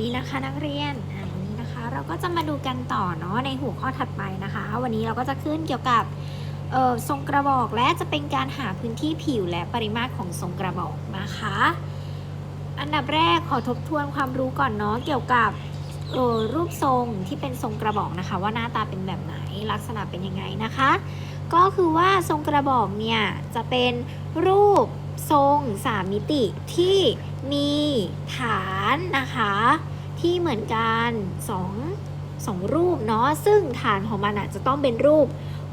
ดีนะคะนักเรียนอันนี้นะคะ เราก็จะมาดูกันต่อเนาะในหัวข้อถัดไปนะคะ วันนี้เราก็จะขึ้นเกี่ยวกับทรงกระบอกและจะเป็นการหาพื้นที่ผิวและปริมาตรของทรงกระบอกนะคะ อันดับแรกขอทบทวนความรู้ก่อนเนาะเกี่ยวกับรูปทรงที่เป็นทรงกระบอกนะคะ ว่าหน้าตาเป็นแบบไหนลักษณะเป็นยังไงนะคะ ก็คือว่าทรงกระบอกเนี่ยจะเป็นรูป ทรงสามมิติที่มีฐานนะคะ ที่เหมือนกันสองสองรูปเนาะซึ่งฐานของมันอะจะต้องเป็นรูป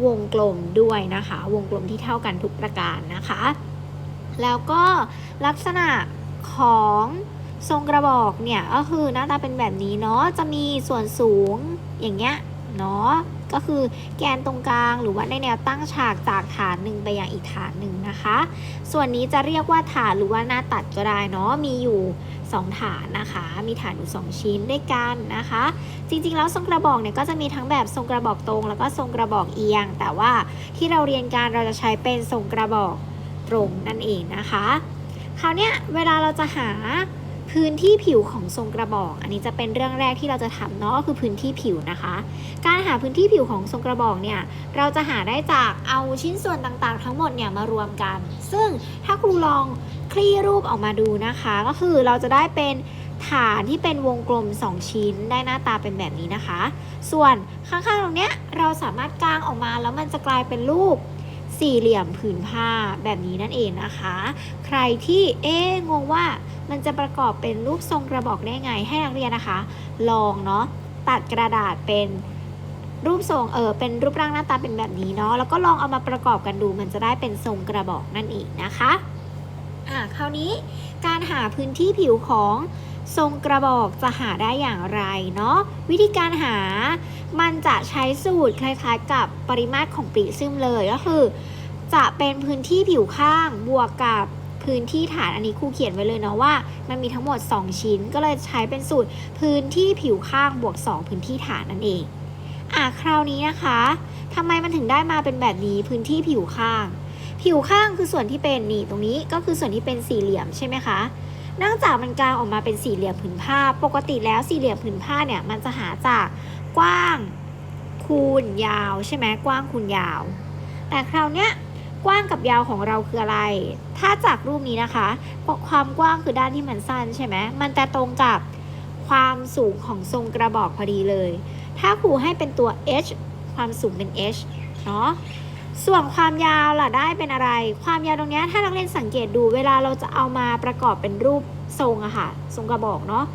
วงกลมด้วยนะคะ วงกลมที่เท่ากันทุกประการนะคะ แล้วก็ลักษณะของทรงกระบอกเนี่ยก็คือหน้าตาเป็นแบบนี้เนาะจะมีส่วนสูงอย่างเงี้ยเนาะ ก็คือแกนตรงกลางหรือว่าในแนวตั้งฉากจากฐานหนึ่งไปยังอีกฐานหนึ่งนะคะ ส่วนนี้จะเรียกว่าฐานหรือว่าหน้าตัดก็ได้เนาะมีอยู่ 2 ฐานนะคะ มีฐานอยู่ 2 ชิ้นด้วยกันนะคะ จริงๆ แล้วทรงกระบอกเนี่ยก็จะมีทั้งแบบทรงกระบอกตรง แล้วก็ทรงกระบอกเอียง แต่ว่าที่เราเรียนการเราจะใช้เป็นทรงกระบอกตรงนั่นเองนะคะ คราวนี้เวลาเราจะหา พื้นที่ผิวของทรงกระบอก อันนี้จะเป็นเรื่องแรกที่เราจะทำเนาะก็คือพื้นที่ผิวนะคะ การหาพื้นที่ผิวของทรงกระบอกเนี่ยเราจะหาได้จากเอาชิ้นส่วนต่างๆ ทั้งหมดเนี่ยมารวมกัน ซึ่งถ้าครูลองคลี่รูปออกมาดูนะคะ ก็คือเราจะได้เป็นฐานที่เป็นวงกลม 2 ชิ้นได้หน้าตาเป็นแบบนี้นะคะ ส่วนข้างๆตรงเนี้ยเราสามารถกางออกมาแล้วมันจะกลายเป็นรูป สี่เหลี่ยมผืนผ้าแบบนี้นั่นเองนะคะ ใครที่เอ๊งงว่ามันจะประกอบเป็นรูปทรงกระบอกได้ไงให้นักเรียนนะคะ ลองเนาะตัดกระดาษเป็นรูปทรงเออเป็นรูปร่างหน้าตาเป็นแบบนี้เนาะแล้วก็ลองเอามาประกอบกันดู มันจะได้เป็นทรงกระบอกนั่นเองนะคะอะคราวนี้การหาพื้นที่ผิวของ ทรงกระบอกจะหาได้อย่างไรเนาะวิธีการหามันจะใช้สูตรคล้ายๆ กับปริมาตรของปริซึมเลยก็คือ จะเป็นพื้นที่ผิวข้างบวกกับพื้นที่ฐานอันนี้ครูเขียนไว้เลยเนาะว่า มันมีทั้งหมด 2 ชิ้น ก็เลยใช้เป็นสูตรพื้นที่ผิวข้างบวก 2 พื้นที่ฐานนั่นเองอะคราวนี้นะคะทำไมมันถึงได้มาเป็นแบบนี้พื้นที่ผิวข้าง ผิวข้างคือส่วนที่เป็นนี่ตรงนี้ก็คือส่วนที่เป็นสี่เหลี่ยมใช่ไหมคะ เนื่องจากมันกลางออกมาเป็นสี่เหลี่ยมผืนผ้า ปกติแล้วสี่เหลี่ยมผืนผ้าเนี่ยมันจะหาจากกว้างคูณยาวใช่ไหมกว้างคูณยาว แต่คราวเนี้ยกว้างกับยาวของเราคืออะไร ถ้าจากรูปนี้นะคะความกว้างคือด้านที่มันสั้นใช่ไหมมันจะตรงกับความสูงของทรงกระบอกพอดีเลย ถ้าครูให้เป็นตัว h ความสูงเป็น h เนาะ ส่วนความยาวล่ะได้เป็นอะไร ความยาวตรงนี้ถ้านักเรียนสังเกตดูเวลาเราจะเอามาประกอบเป็นรูปทรงอะค่ะทรงกระบอกเนาะ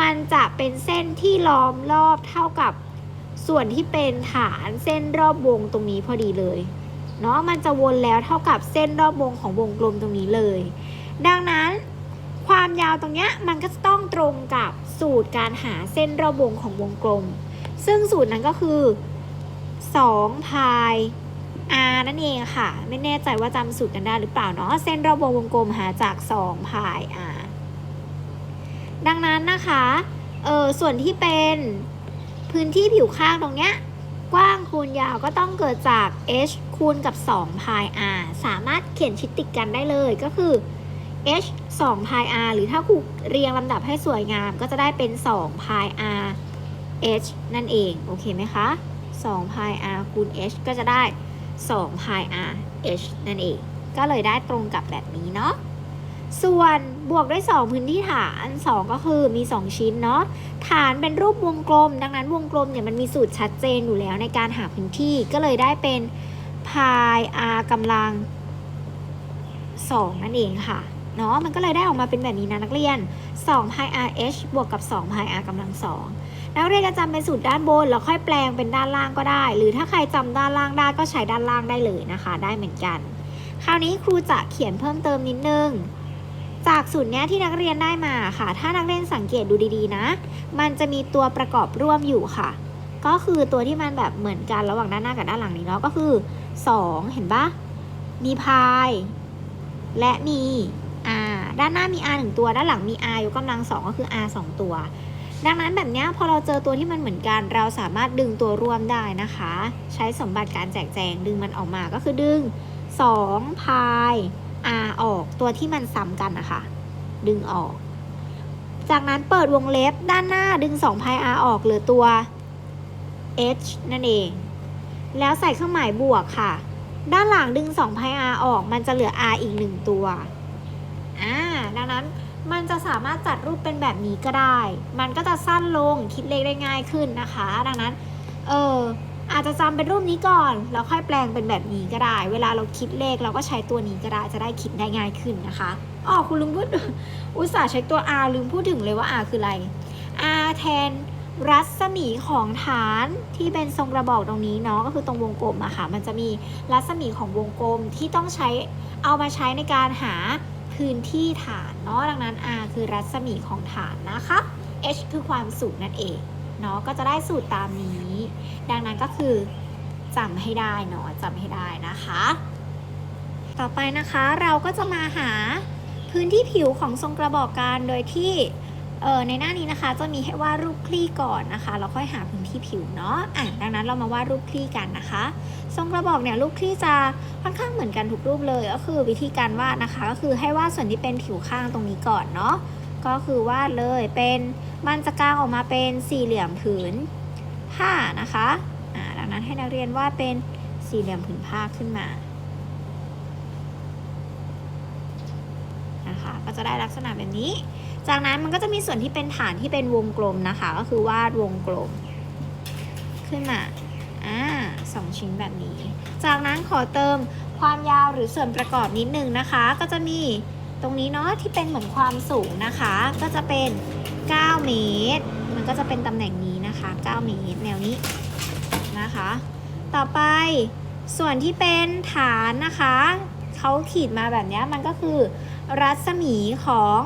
มันจะเป็นเส้นที่ล้อมรอบเท่ากับส่วนที่เป็นฐานเส้นรอบวงตรงนี้พอดีเลยเนาะมันจะวนแล้วเท่ากับเส้นรอบวงของวงกลมตรงนี้เลย ดังนั้น ความยาวตรงเนี้ยมันก็จะต้องตรงกับสูตรการหาเส้นรอบวงของวงกลม ซึ่งสูตรนั้นก็คือ2พาย r นั่นเองค่ะ ไม่แน่ใจว่าจำสูตรกันได้หรือเปล่าเนาะ เส้นรอบวงวงกลมหาจาก2พาย r ดังนั้นนะคะเออส่วนที่เป็นพื้นที่ผิวข้างตรงเนี้ยกว้างคูณยาวก็ต้องเกิดจาก h คูณกับ2พาย r สามารถเขียนชิดติดกันได้เลยก็คือ h 2พาย r หรือถ้าครูเรียงลำดับให้สวยงามก็จะได้เป็น2พาย r h นั่นเอง โอเคไหมคะ2พาย r คูณ h ก็จะได้ 2พาย r h นั่นเอง ก็เลยได้ตรงกับแบบนี้เนาะ ส่วนบวกด้วย 2 พื้นที่ฐาน 2 ก็คือมี 2 ชิ้นเนาะ ฐานเป็นรูปวงกลม ดังนั้นวงกลมเนี่ยมันมีสูตรชัดเจนอยู่แล้วในการหาพื้นที่ ก็เลยได้เป็นพาย r กำลัง 2 นั่นเองค่ะเนาะมันก็เลยได้ออกมาเป็นแบบนี้นะนักเรียน2พาย r h บวกกับ2พาย r กำลัง 2 นักเรียนจะจำเป็นสูตรด้านบนแล้วค่อยแปลงเป็นด้านล่างก็ได้ หรือถ้าใครจำด้านล่างได้ก็ใช้ด้านล่างได้เลยนะคะ ได้เหมือนกัน คราวนี้ครูจะเขียนเพิ่มเติมนิดนึงจากสูตรเนี้ยที่นักเรียนได้มาค่ะ ถ้านักเรียนสังเกตดูดีๆนะ มันจะมีตัวประกอบร่วมอยู่ค่ะ ก็คือตัวที่มันแบบเหมือนกันระหว่างด้านหน้ากับด้านหลังนี้เนาะก็คือ 2 เห็นปะมีพาย และมี r ด้านหน้ามี r หนึ่งตัว ด้านหลังมี r ยกกำลังสองก็คือ r สองตัว ดังนั้นแบบนี้พอเราเจอตัวที่มันเหมือนกัน เราสามารถดึงตัวร่วมได้นะคะ ใช้สมบัติการแจกแจงดึงมันออกมาก็คือดึง 2 พาย r ออกตัวที่มันซ้ำกันนะคะดึงออก จากนั้นเปิดวงเล็บด้านหน้าดึง2 pi r ออกเหลือตัว h นั่นเอง แล้วใส่เครื่องหมายบวกค่ะ ด้านหลังดึง2 pi r ออกมันจะเหลือ r อีก 1 ตัวอ่าดังนั้น มันจะสามารถจัดรูปเป็นแบบนี้ก็ได้ มันก็จะสั้นลงคิดเลขได้ง่ายขึ้นนะคะ ดังนั้น เอออาจจะจำเป็นรูปนี้ก่อนแล้วค่อยแปลงเป็นแบบนี้ก็ได้ เวลาเราคิดเลขเราก็ใช้ตัวนี้ก็ได้จะได้คิดได้ง่ายขึ้นนะคะอ๋อคุณลืมพูดอุตส่าห์ใช้ตัว r ลืมพูดถึงเลยว่า r คืออะไร r แทนรัศมีของฐานที่เป็นทรงกระบอกตรงนี้เนาะก็คือตรงวงกลมอะค่ะ มันจะมีรัศมีของวงกลมที่ต้องใช้เอามาใช้ในการหา พื้นที่ฐานเนาะดังนั้น r คือรัศมีของฐานนะคะ h คือความสูงนั่นเองเนาะก็จะได้สูตรตามนี้ ดังนั้นก็คือจำให้ได้เนาะจำให้ได้นะคะ ต่อไปนะคะเราก็จะมาหาพื้นที่ผิวของทรงกระบอกกันโดยที่ ออในหน้านี้นะคะจะมีให้วาดรูปคลี่ก่อนนะคะแล้วค่อยหาพื้นที่ผิวเนาะอะดังนั้นเรามาวาดรูปคลี่กันนะคะ ทรงกระบอกเนี่ยรูปคลี่จะค่อนข้างเหมือนกันทุกรูปเลยก็คือวิธีการวาดนะคะ ก็คือให้วาดส่วนที่เป็นผิวข้างตรงนี้ก่อนเนาะก็คือวาดเลยเป็นมันจะกางออกมาเป็นสี่เหลี่ยมผืนผ้านะคะอ่าดังนั้นให้นักเรียนวาดเป็นสี่เหลี่ยมผืนผ้าขึ้นมานะคะก็จะได้ลักษณะแบบนี้ จากนั้นมันก็จะมีส่วนที่เป็นฐานที่เป็นวงกลมนะคะ ก็คือวาดวงกลม ขึ้นมาอ่าสองชิ้นแบบนี้ จากนั้นขอเติมความยาวหรือส่วนประกอบนิดนึงนะคะ ก็จะมีตรงนี้เนาะที่เป็นเหมือนความสูงนะคะ ก็จะเป็น 9 เมตร มันก็จะเป็นตำแหน่งนี้นะคะ 9 เมตรแนวนี้นะคะ ต่อไปส่วนที่เป็นฐานนะคะเขาขีดมาแบบนี้มันก็คือรัศมีของ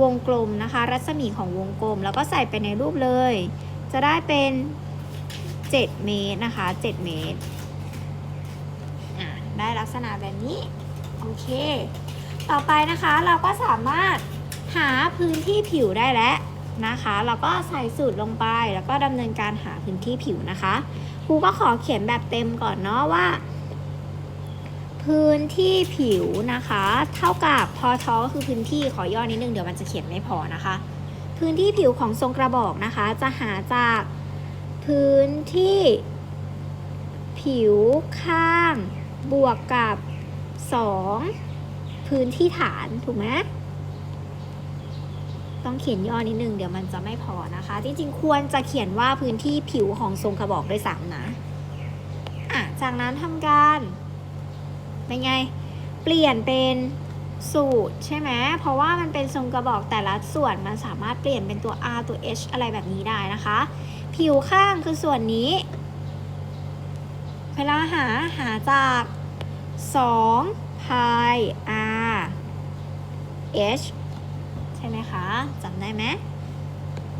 วงกลมนะคะ รัศมีของวงกลม แล้วก็ใส่ไปในรูปเลย จะได้เป็น 7 เมตรนะคะ 7 เมตรอะได้ลักษณะแบบนี้ โอเค ต่อไปนะคะเราก็สามารถหาพื้นที่ผิวได้แล้วนะคะ เราก็ใส่สูตรลงไปแล้วก็ดำเนินการหาพื้นที่ผิวนะคะครูก็ขอเขียนแบบเต็มก่อนเนาะว่า พื้นที่ผิวนะคะ เท่ากับพอทอก็คือพื้นที่ขอย่อนิดนึงเดี๋ยวมันจะเขียนไม่พอนะคะ พื้นที่ผิวของทรงกระบอกนะคะ จะหาจากพื้นที่ผิวข้างบวกกับ 2 พื้นที่ฐานถูกไหมต้องเขียนย่อนิดนึงเดี๋ยวมันจะไม่พอนะคะ จริงๆ ควรจะเขียนว่าพื้นที่ผิวของทรงกระบอกด้วยซ้ำนะอะจากนั้นทำการ เป็นไง เปลี่ยนเป็นสูตรใช่ไหมเพราะว่ามันเป็นทรงกระบอกแต่ละส่วนมันสามารถเปลี่ยนเป็นตัว R ตัว H อะไรแบบนี้ได้นะคะ ผิวข้างคือส่วนนี้ เวลาหาหาจาก2 pi r h ใช่ไหมคะจำได้ไหม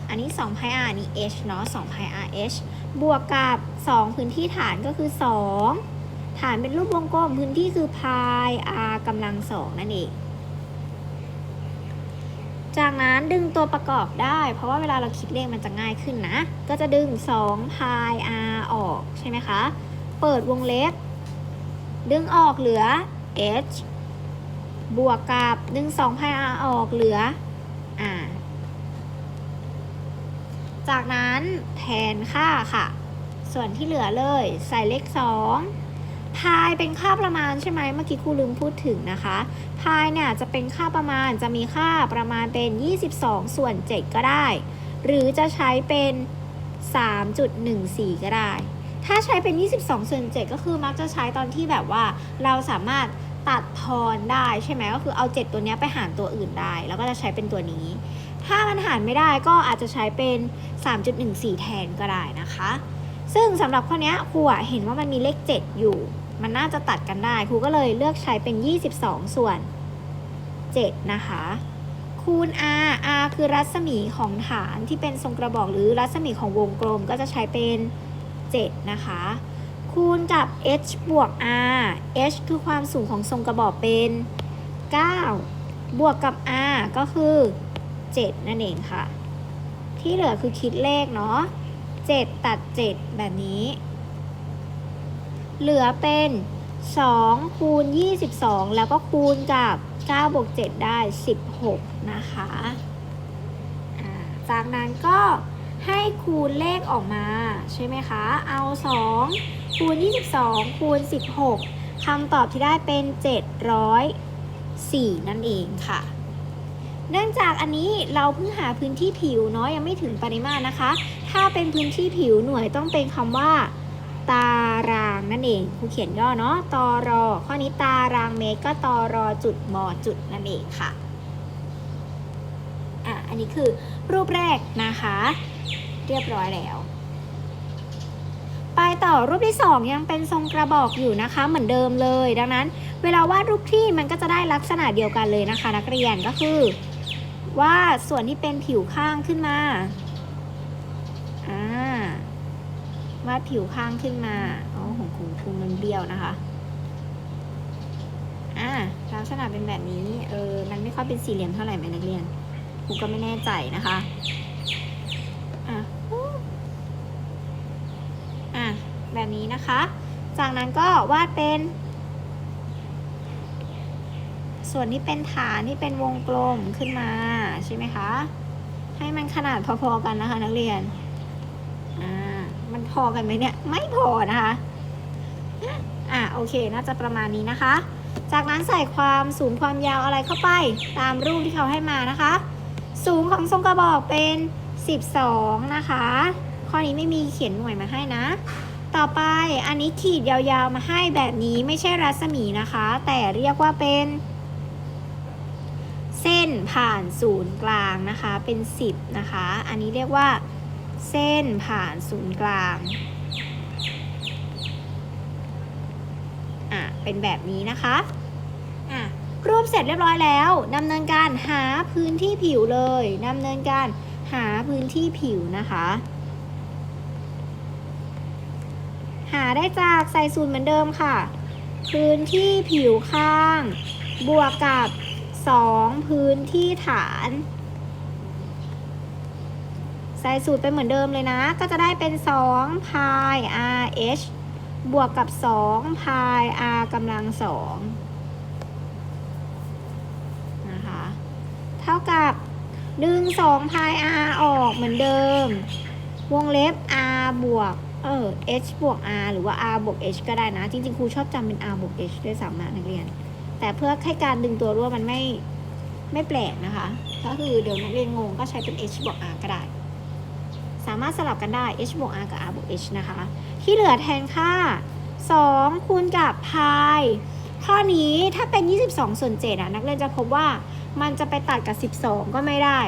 อันนี้2 pi r นนี้ h เนาะ2 pi r h บวกกับ 2 พื้นที่ฐานก็คือ 2 ฐานเป็นรูปวงกลมพื้นที่คือ pi r กำลังสองนั่นเอง จากนั้นดึงตัวประกอบได้ เพราะว่าเวลาเราคิดเลขมันจะง่ายขึ้นนะ ก็จะดึง2 pi r ออกใช่ไหมคะ เปิดวงเล็บ ดึงออกเหลือ h บวกกับดึง2 pi r ออกเหลือ r จากนั้นแทนค่าค่ะ ส่วนที่เหลือเลยใส่เลข 2 พายเป็นค่าประมาณใช่ไหมเมื่อกี้ครูลืมพูดถึงนะคะพายเนี่ยจะเป็นค่าประมาณจะมีค่าประมาณเป็น 22 ส่วน 7 ก็ได้ หรือจะใช้เป็น 3.14 ก็ได้ ถ้าใช้เป็น 22 ส่วน 7 ก็คือมักจะใช้ตอนที่แบบว่าเราสามารถตัดทอนได้ใช่ไหมก็คือเอา 7 ตัวเนี้ยไปหารตัวอื่นได้ แล้วก็จะใช้เป็นตัวนี้ ถ้ามันหารไม่ได้ก็อาจจะใช้เป็น 3.14 แทนก็ได้นะคะ ซึ่งสำหรับข้อนี้ครูเห็นว่ามันมีเลข 7 อยู่ มันน่าจะตัดกันได้ครูก็เลยเลือกใช้เป็น 22 ส่วน 7 นะคะ คูณ r r คือรัศมีของฐานที่เป็นทรงกระบอกหรือรัศมีของวงกลมก็จะใช้เป็น 7 นะคะ คูณกับ h บวก r h คือความสูงของทรงกระบอกเป็น 9 บวกกับ r ก็คือ 7 นั่นเองค่ะ ที่เหลือคือคิดเลขเนาะ7 ตัด 7 แบบนี้ เหลือเป็น2คูณ22 แล้วก็คูณกับ9บวก7ได้ 16 นะคะจากนั้นก็ให้คูณเลขออกมาใช่ไหมคะ เอา 2 คูณ 22 คูณ 16 คำตอบที่ได้เป็น 704 นั่นเองค่ะ เนื่องจากอันนี้เราเพิ่งหาพื้นที่ผิวเนาะยังไม่ถึงปริมาตรนะคะ ถ้าเป็นพื้นที่ผิวหน่วยต้องเป็นคำว่า ตารางนั่นเองครูเขียนย่อเนาะตอรอ ข้อนี้ตารางเมตรก็ตอรอจุดมอจุดนั่นเองค่ะ อะ อันนี้คือรูปแรกนะคะ เรียบร้อยแล้วไปต่อรูปที่ 2 ยังเป็นทรงกระบอกอยู่นะคะเหมือนเดิมเลย ดังนั้น เวลาวาดรูปที่มันก็จะได้ลักษณะเดียวกันเลยนะคะ นักเรียนก็คือวาดส่วนที่เป็นผิวข้างขึ้นมาอ่า วาดผิวข้างขึ้นมาอ๋อของคุณครูมันเบี้ยวนะคะ อ่าลักษณะเป็นแบบนี้ เออ มันไม่ค่อยเป็นสี่เหลี่ยมเท่าไหร่ไหมนักเรียนครูก็ไม่แน่ใจนะคะ อะอะแบบนี้นะคะ จากนั้นก็วาดเป็น ส่วนที่เป็นฐานที่เป็นวงกลมขึ้นมาใช่ไหมคะ ให้มันขนาดพอๆกันนะคะ นักเรียน พอกันไหมเนี่ย ไม่พอนะคะ อะโอเคน่าจะประมาณนี้นะคะ จากนั้นใส่ความสูงความยาวอะไรเข้าไป ตามรูปที่เขาให้มานะคะ สูงของทรงกระบอกเป็น 12 นะคะ ข้อนี้ไม่มีเขียนหน่วยมาให้นะ ต่อไปอันนี้ขีดยาวๆมาให้แบบนี้ไม่ใช่รัศมีนะคะ แต่เรียกว่าเป็นเส้นผ่านศูนย์กลางนะคะเป็น 10 นะคะ อันนี้เรียกว่า เส้นผ่านศูนย์กลาง อะ เป็นแบบนี้นะคะ อะ รูปเสร็จเรียบร้อยแล้วดำเนินการหาพื้นที่ผิวเลยดำเนินการหาพื้นที่ผิวนะคะ หาได้จากใส่สูตรเหมือนเดิมค่ะ พื้นที่ผิวข้าง บวกกับ 2 พื้นที่ฐาน ใส่สูตรไปเหมือนเดิมเลยนะ ก็จะได้เป็น2พาย RH บวกกับ2พาย R กำลังสองนะคะ เท่ากับดึง2พาย R ออกเหมือนเดิม วงเล็บ R บวกเออ h บวก r หรือว่า r บวก h ก็ได้นะ จริงๆ ครูชอบจำเป็น r บวก h ด้วยซ้ำนะนักเรียน แต่เพื่อให้การดึงตัวร่วมมันไม่ไม่แปลกนะคะ ก็คือเดี๋ยวนักเรียนงงก็ใช้เป็น h บวก r ก็ได้ สามารถสลับกันได้ h บวก r กับ r บวก h นะคะ ที่เหลือแทนค่า 2 คูณกับพายข้อนี้ถ้าเป็น 22 ส่วน7อะนักเรียนจะพบว่ามันจะไปตัดกับ 12 ก็ไม่ได้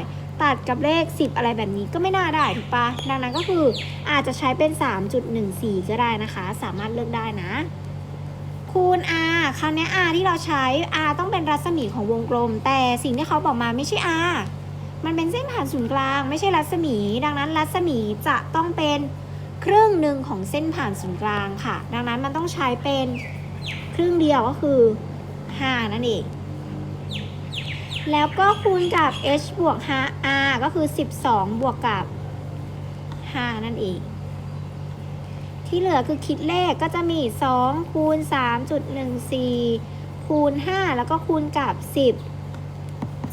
ตัดกับเลข 10 อะไรแบบนี้ก็ไม่น่าได้ถูกปะดังนั้นก็คืออาจจะใช้เป็น 3.14 ก็ได้นะคะ สามารถเลือกได้นะ คูณ r คราวนี้ r ที่เราใช้ r ต้องเป็นรัศมีของวงกลม แต่สิ่งที่เขาบอกมาไม่ใช่ r มันเป็นเส้นผ่านศูนย์กลาง ไม่ใช่รัศมี ดังนั้นรัศมีจะต้องเป็นครึ่งหนึ่งของเส้นผ่านศูนย์กลางค่ะ ดังนั้นมันต้องใช้เป็นครึ่งเดียวก็คือ 5 นั่นเอง แล้วก็คูณกับ h บวก 5r ก็คือ 12 บวกกับ 5 นั่นเอง ที่เหลือคือคิดเลขก็จะมี 2 คูณ 3.14 คูณ 5 แล้วก็คูณกับ 10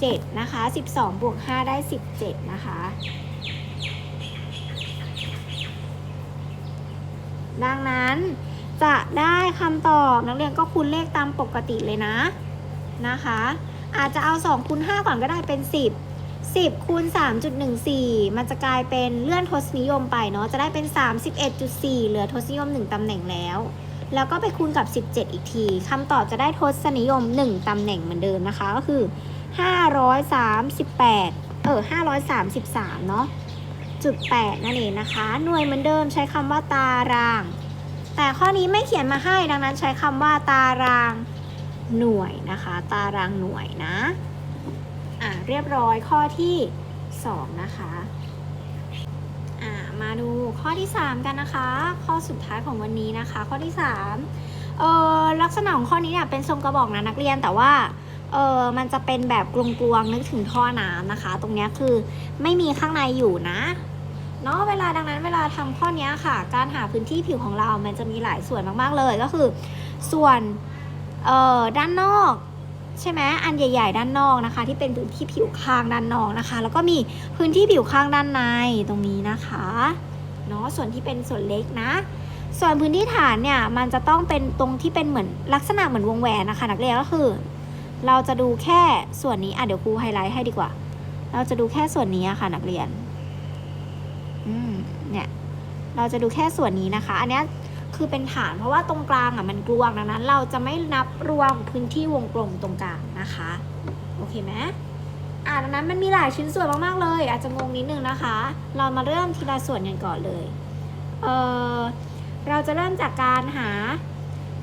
7 นะคะ 12 บวก 5 ได้ 17 นะคะ ดังนั้นจะได้คำตอบนักเรียนก็คูณเลขตามปกติเลยนะนะคะ อาจจะเอา 2คูณ5ก่อนก็ได้เป็น 10 10คูณ3.14 มันจะกลายเป็นเลื่อนทศนิยมไปเนาะ จะได้เป็น 31.4 เหลือทศนิยม 1ตำแหน่งแล้ว แล้วก็ไปคูณกับ 17 อีกที คำตอบจะได้ทศนิยม 1ตำแหน่งเหมือนเดิมนะคะ ก็คือ 538 เออ 533 เนาะจุด 8 นั่นเองนะคะ หน่วยเหมือนเดิมใช้คำว่าตาราง แต่ข้อนี้ไม่เขียนมาให้ดังนั้นใช้คำว่าตารางหน่วยนะคะ ตารางหน่วยนะ อะเรียบร้อยข้อที่ 2 นะคะอะมาดูข้อที่ 3 กันนะคะ ข้อสุดท้ายของวันนี้นะคะ ข้อที่3เออลักษณะของข้อนี้เนี่ยเป็นทรงกระบอกนะนักเรียนแต่ว่า เออมันจะเป็นแบบกลวงๆนึกถึงท่อน้ำนะคะ ตรงนี้คือไม่มีข้างในอยู่นะเนาะเวลาดังนั้นเวลาทำข้อนี้ค่ะ การหาพื้นที่ผิวของเรา มันจะมีหลายส่วนมากๆเลยก็คือ ส่วนเอ่อด้านนอกใช่ไหมอันใหญ่ ๆ ด้านนอกนะคะ ที่เป็นพื้นที่ผิวข้างด้านนอกนะคะ แล้วก็มีพื้นที่ผิวข้างด้านในตรงนี้นะคะเนาะส่วนที่เป็นส่วนเล็กนะ ส่วนพื้นที่ฐานเนี่ยมันจะต้องเป็นตรงที่เป็นเหมือนลักษณะเหมือนวงแหวนนะคะ นักเรียนก็คือ เราจะดูแค่ส่วนนี้อะเดี๋ยวครูไฮไลท์ให้ดีกว่า เราจะดูแค่ส่วนนี้อะค่ะนักเรียน อืมเนี่ย เราจะดูแค่ส่วนนี้นะคะ อันนี้คือเป็นฐานเพราะว่าตรงกลางอะมันกลวงดังนั้น เราจะไม่นับรวมพื้นที่วงกลมตรงกลางนะคะ โอเคไหมอ่าดังนั้นมันมีหลายชิ้นส่วนมากๆเลย อาจจะงงนิดนึงนะคะ เรามาเริ่มทีละส่วนกันก่อนเลย เออเราจะเริ่มจากการหา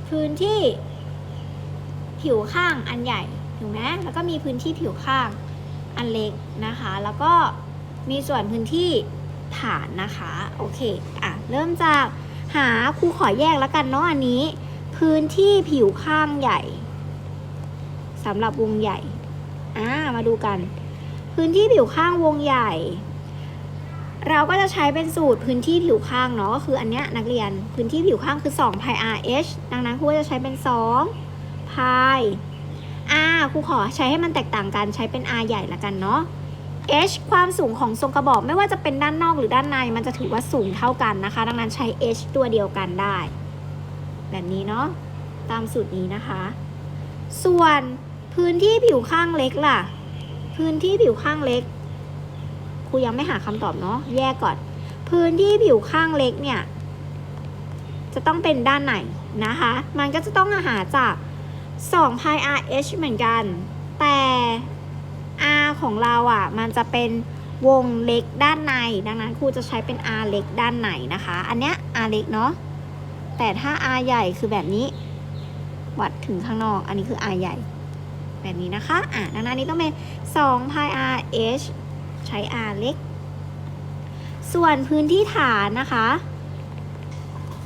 พื้นที่ ผิวข้างอันใหญ่ถูกไหมแล้วก็มีพื้นที่ผิวข้างอันเล็กนะคะ แล้วก็มีส่วนพื้นที่ฐานนะคะ โอเค อะ เริ่มจากหาครูขอแยกแล้วกันเนาะอันนี้ พื้นที่ผิวข้างใหญ่สำหรับวงใหญ่ อ่า มาดูกัน พื้นที่ผิวข้างวงใหญ่ เราก็จะใช้เป็นสูตรพื้นที่ผิวข้างเนาะก็คืออันเนี้ยนักเรียนพื้นที่ผิวข้างคือ2 pi r h ดังนั้นครูจะใช้เป็น 2 pi r ครูขอใช้ให้มันแตกต่างกันใช้เป็น r ใหญ่ละกันเนาะ h ความสูงของทรงกระบอกไม่ว่าจะเป็นด้านนอกหรือด้านในมันจะถือว่าสูงเท่ากันนะคะ ดังนั้นใช้ h ตัวเดียวกันได้ แบบนี้เนาะตามสูตรนี้นะคะ ส่วนพื้นที่ผิวข้างเล็กล่ะ พื้นที่ผิวข้างเล็กครูยังไม่หาคำตอบเนาะแยกก่อน พื้นที่ผิวข้างเล็กเนี่ย จะต้องเป็นด้านไหนนะคะ มันก็จะต้องหาจาก 2 pi r h เหมือนกัน แต่ r ของเราอะ มันจะเป็นวงเล็กด้านใน ดังนั้นครูจะใช้เป็น r เล็กด้านในนะคะ อันเนี้ย r เล็กเนาะ แต่ถ้า r ใหญ่คือแบบนี้ วัดถึงข้างนอก อันนี้คือ r ใหญ่ แบบนี้นะคะ อะ ดังนั้นนี้ต้องเป็น2 pi r h ใช้ r เล็ก ส่วนพื้นที่ฐานนะคะ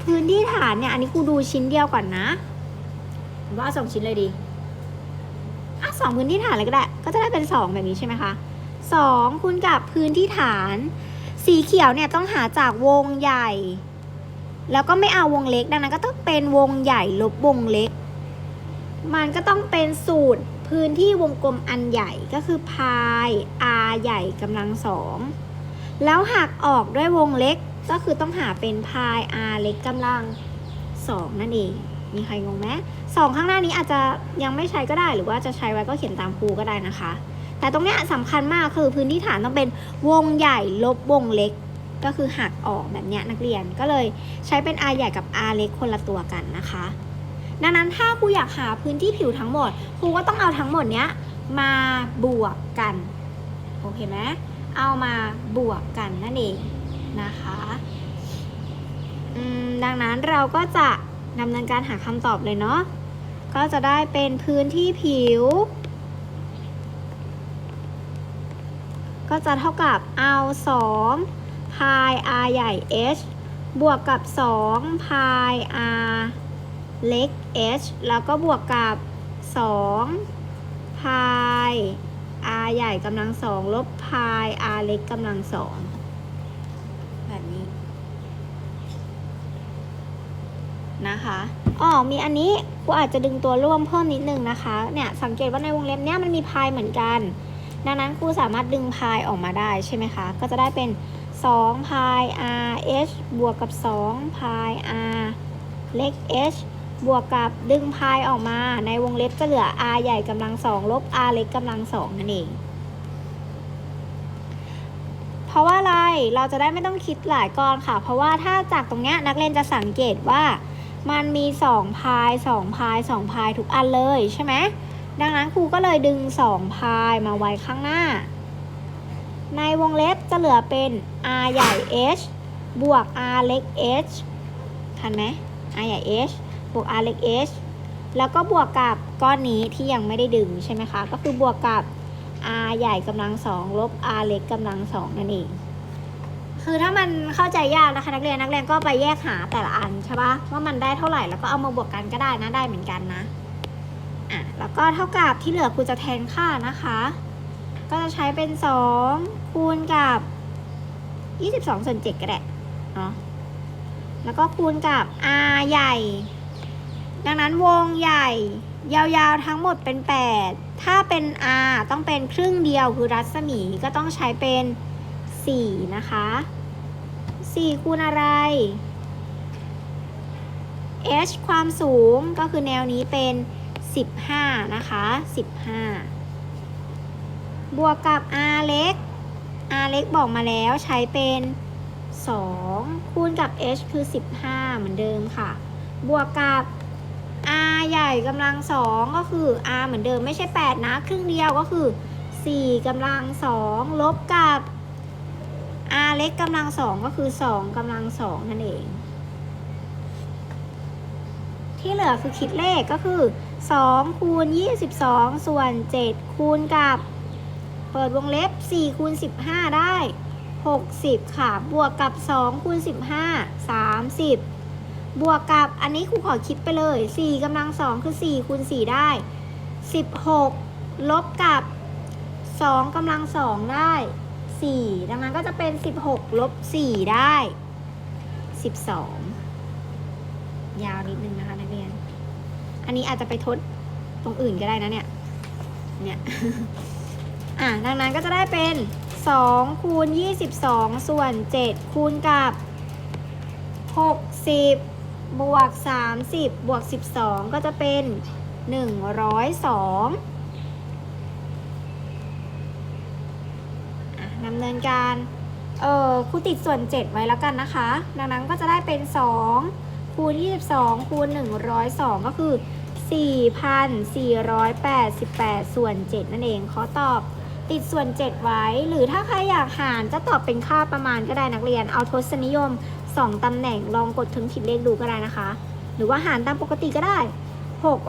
พื้นที่ฐานเนี่ย อันนี้ครูดูชิ้นเดียวก่อนนะ ว่าเอาสองชิ้นเลยดีอะสองพื้นที่ฐานเลยก็ได้ ก็จะได้เป็นสองแบบนี้ใช่ไหมคะสองคูณกับพื้นที่ฐาน สีเขียวเนี่ยต้องหาจากวงใหญ่ แล้วก็ไม่เอาวงเล็กดังนั้นก็ต้องเป็นวงใหญ่ลบวงเล็ก มันก็ต้องเป็นสูตรพื้นที่วงกลมอันใหญ่ก็คือพาย r ใหญ่กำลังสองแล้วหักออกด้วยวงเล็กก็คือต้องหาเป็นพาย r เล็กกำลังสองนั่นเอง มีใครงงไหมสองข้างหน้านี้อาจจะยังไม่ใช้ก็ได้ หรือว่าจะใช้ไว้ก็เขียนตามครูก็ได้นะคะ แต่ตรงเนี้ยสำคัญมากคือพื้นที่ฐานต้องเป็นวงใหญ่ลบวงเล็ก ก็คือหักออกแบบเนี้ยนักเรียนก็เลยใช้เป็น r ใหญ่กับ r เล็กคนละตัวกันนะคะ ดังนั้นถ้าครูอยากหาพื้นที่ผิวทั้งหมดครูก็ต้องเอาทั้งหมดเนี้ยมาบวกกันโอเคไหมเอามาบวกกันนั่นเองนะคะดังนั้นเราก็จะ ดำเนินการหาคำตอบเลยเนาะ ก็จะได้เป็นพื้นที่ผิว ก็จะเท่ากับเอา2 pi r ใหญ่ h บวกกับ2 pi r เล็ก h แล้วก็บวกกับ2 pi r ใหญ่กำลังสองลบ pi r เล็กกำลังสองแบบนี้ นะคะอ๋อมีอันนี้กูอาจจะดึงตัวร่วมเพิ่มนิดนึงนะคะ เนี่ยสังเกตว่าในวงเล็บเนี้ยมันมีพายเหมือนกัน ดังนั้นครูสามารถดึงพายออกมาได้ใช่ไหมคะ ก็จะได้เป็น2พาย r h บวกกับ2พาย r เล็ก h บวกกับดึงพายออกมา ในวงเล็บจะเหลือ r ใหญ่กำลังสองลบ r เล็กกำลังสองนั่นเอง เพราะว่าอะไร เราจะได้ไม่ต้องคิดหลายก้อนค่ะ เพราะว่าถ้าจากตรงเนี้ยนักเรียนจะสังเกตว่า มันมี2พาย2พาย2พายทุกอันเลยใช่ไหมดังนั้นครูก็เลยดึง2พายมาไว้ข้างหน้า ในวงเล็บจะเหลือเป็น r ใหญ่ h บวก r เล็ก h ทันไหม r ใหญ่ h บวก r เล็ก h แล้วก็บวกกับก้อนนี้ที่ยังไม่ได้ดึงใช่ไหมคะ ก็คือบวกกับ r ใหญ่กำลังสองลบ r เล็กกำลังสองนั่นเอง คือถ้ามันเข้าใจยากนะคะนักเรียนนักเรียนก็ไปแยกหาแต่ละอันใช่ปะว่ามันได้เท่าไหร่แล้วก็เอามาบวกกันก็ได้นะได้เหมือนกันนะอะแล้วก็เท่ากับที่เหลือครูจะแทนค่านะคะ ก็จะใช้เป็น 2 คูณกับ 22ส่วน7ก็ได้เนาะแล้วก็คูณกับ r ใหญ่ ดังนั้นวงใหญ่ ยาวๆทั้งหมดเป็น 8 ถ้าเป็น r ต้องเป็นครึ่งเดียวคือรัศมีก็ต้องใช้เป็น 4 นะคะ 4 คูณอะไร h ความสูงก็คือแนวนี้เป็น 15 นะคะ 15 บวกกับ r เล็ก r เล็กบอกมาแล้วใช้เป็น 2 คูณกับ h คือ 15 เหมือนเดิมค่ะ บวกกับ r ใหญ่กำลัง 2 ก็คือ r เหมือนเดิมไม่ใช่ 8 นะ ครึ่งเดียวก็คือ 4กำลัง 2 ลบกับ r เล็กกำลัง2ก็คือ2กำลัง2นั่นเอง ที่เหลือคือคิดเลขก็คือ2คูณ22ส่วน7คูณกับ เปิดวงเล็บ4คูณ15ได้60ค่ะ บวกกับ2คูณ15 30บวกกับอันนี้ครูขอคิดไปเลย4กำลัง2คือ4คูณ4ได้16ลบกับ2กำลัง2ได้ 4 ดังนั้นก็จะเป็น 16 ลบ 4 ได้ 12 ยาวนิดนึงนะคะนักเรียน อันนี้อาจจะไปทดตรงอื่นก็ได้นะเนี่ย เนี่ย อะ ดังนั้นก็จะได้เป็น 2 คูณ 22 ส่วน 7 คูณกับ 60 บวก 30 บวก 12 ก็จะเป็น 102อะดำเนินการเออครูติดส่วน 7 ไว้แล้วกันนะคะ ดังนั้นก็จะได้เป็น 2 คูณ 22 คูณ 102 ก็คือ 4,488 ส่วน 7 นั่นเองขอตอบติดส่วน 7 ไว้ หรือถ้าใครอยากหารจะตอบเป็นค่าประมาณก็ได้นักเรียน เอาทศนิยม 2 ตำแหน่งลองกดถึงผิดเลขดูก็ได้นะคะ หรือว่าหารตามปกติก็ได้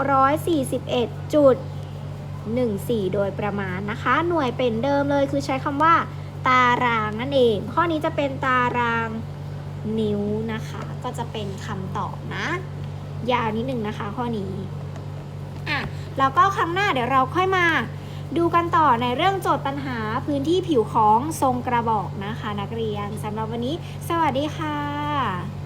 641จุด14 โดยประมาณนะคะ หน่วยเป็นเดิมเลยคือใช้คำว่า ตารางนั่นเอง ข้อนี้จะเป็นตารางนิ้วนะคะ ก็จะเป็นคำตอบนะ ยาวนิดนึงนะคะ ข้อนี้อะแล้วก็ครั้งหน้าเดี๋ยวเราค่อยมา ดูกันต่อในเรื่องโจทย์ปัญหาพื้นที่ผิวของทรงกระบอกนะคะ นักเรียนสำหรับวันนี้ สวัสดีค่ะ